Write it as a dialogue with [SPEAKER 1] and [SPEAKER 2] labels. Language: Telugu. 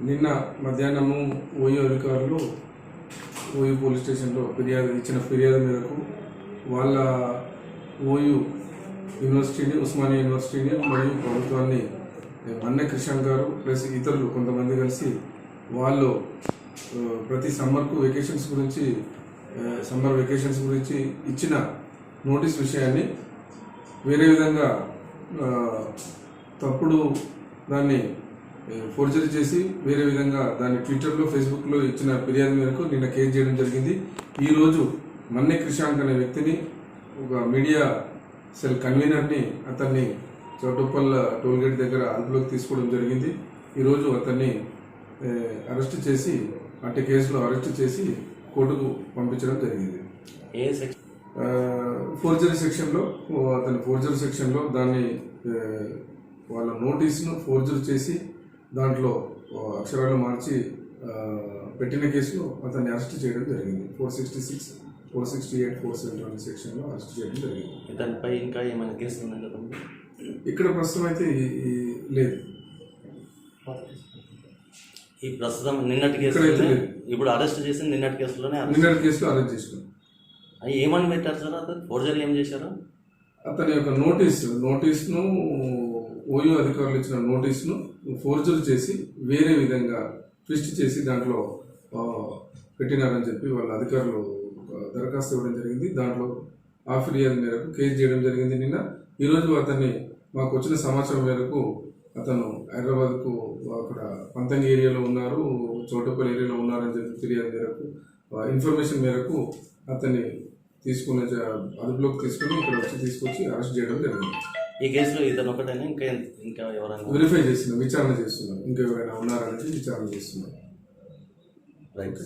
[SPEAKER 1] నిన్న మధ్యాహ్నము ఓయూ అధికారులు ఓయూ పోలీస్ స్టేషన్లో ఫిర్యాదు ఇచ్చిన ఫిర్యాదు మేరకు వాళ్ళ ఓయూ యూనివర్సిటీని ఉస్మానియా యూనివర్సిటీని మరియు ప్రభుత్వాన్ని అన్న కృష్ణ గారు ప్లస్ ఇతరులు కొంతమంది కలిసి వాళ్ళు ప్రతి సమ్మర్కు వెకేషన్స్ గురించి సమ్మర్ వెకేషన్స్ గురించి ఇచ్చిన నోటీస్ విషయాన్ని వేరే విధంగా తప్పుడు దాన్ని ఫోర్జరీ చేసి వేరే విధంగా దాన్ని ట్విట్టర్లో ఫేస్బుక్లో ఇచ్చిన ఫిర్యాదు మేరకు నిన్న కేసు చేయడం జరిగింది. ఈరోజు మన్నె క్రిషాంక్ అనే వ్యక్తిని ఒక మీడియా సెల్ కన్వీనర్ని అతన్ని చౌటుప్పల్ టోల్గేట్ దగ్గర అదుపులోకి తీసుకోవడం జరిగింది. ఈరోజు అతన్ని అరెస్ట్ చేసి అంటే కేసులో అరెస్ట్ చేసి కోర్టుకు పంపించడం జరిగింది.
[SPEAKER 2] ఏ సెక్షన్?
[SPEAKER 1] ఫోర్జరీ సెక్షన్లో అతని ఫోర్జరీ సెక్షన్లో దాన్ని వాళ్ళ నోటీస్ను ఫోర్జరీ చేసి దాంట్లో అక్షరాలు మార్చి పెట్టిన కేసులో అతన్ని అరెస్ట్ చేయడం జరిగింది. Four sixty six four sixty eight four seventy one సెక్షన్లో అరెస్ట్ చేయడం జరిగింది.
[SPEAKER 2] ఇతనిపై ఇంకా ఏమైనా కేసు ఉందా కదండి
[SPEAKER 1] ఇక్కడ ప్రస్తుతం అయితే లేదు.
[SPEAKER 2] ఈ ప్రస్తుతం నిన్నటి
[SPEAKER 1] లేదు.
[SPEAKER 2] ఇప్పుడు అరెస్ట్ చేసింది నిన్నటి కేసులోనే.
[SPEAKER 1] నిన్నటి కేసులో అరెస్ట్ చేసినాం
[SPEAKER 2] అవి ఏమని పెట్టారు సార్ అతను? ఫోర్జరీ ఏం చేశారు?
[SPEAKER 1] అతని యొక్క నోటీస్ నోటీస్ను ఓయో అధికారులు ఇచ్చిన నోటీస్ను ఫోర్జరీ చేసి వేరే విధంగా ట్విస్ట్ చేసి దాంట్లో పెట్టినారని చెప్పి వాళ్ళ అధికారులు ఒక దరఖాస్తు ఇవ్వడం జరిగింది. దాంట్లో ఆ ఫిర్యాదు మేరకు కేసు చేయడం జరిగింది నిన్న. ఈరోజు అతన్ని మాకు వచ్చిన సమాచారం మేరకు అతను హైదరాబాద్కు అక్కడ పంతంగి ఏరియాలో ఉన్నారు చోటపల్లి ఏరియాలో ఉన్నారని చెప్పి ఫిర్యాదు మేరకు ఇన్ఫర్మేషన్ మేరకు అతన్ని తీసుకునే అదుపులోకి తీసుకుని ఇక్కడ వచ్చి తీసుకొచ్చి అరెస్ట్ చేయడం జరిగింది.
[SPEAKER 2] ఈ కేసులో ఇతను ఒకటైనా ఇంకా ఇంకా ఎవరైనా
[SPEAKER 1] వెరిఫై చేస్తున్నాం విచారణ చేస్తున్నాం. ఇంకా ఎవరైనా ఉన్నారనేది విచారణ చేస్తున్నాం.
[SPEAKER 2] రైట్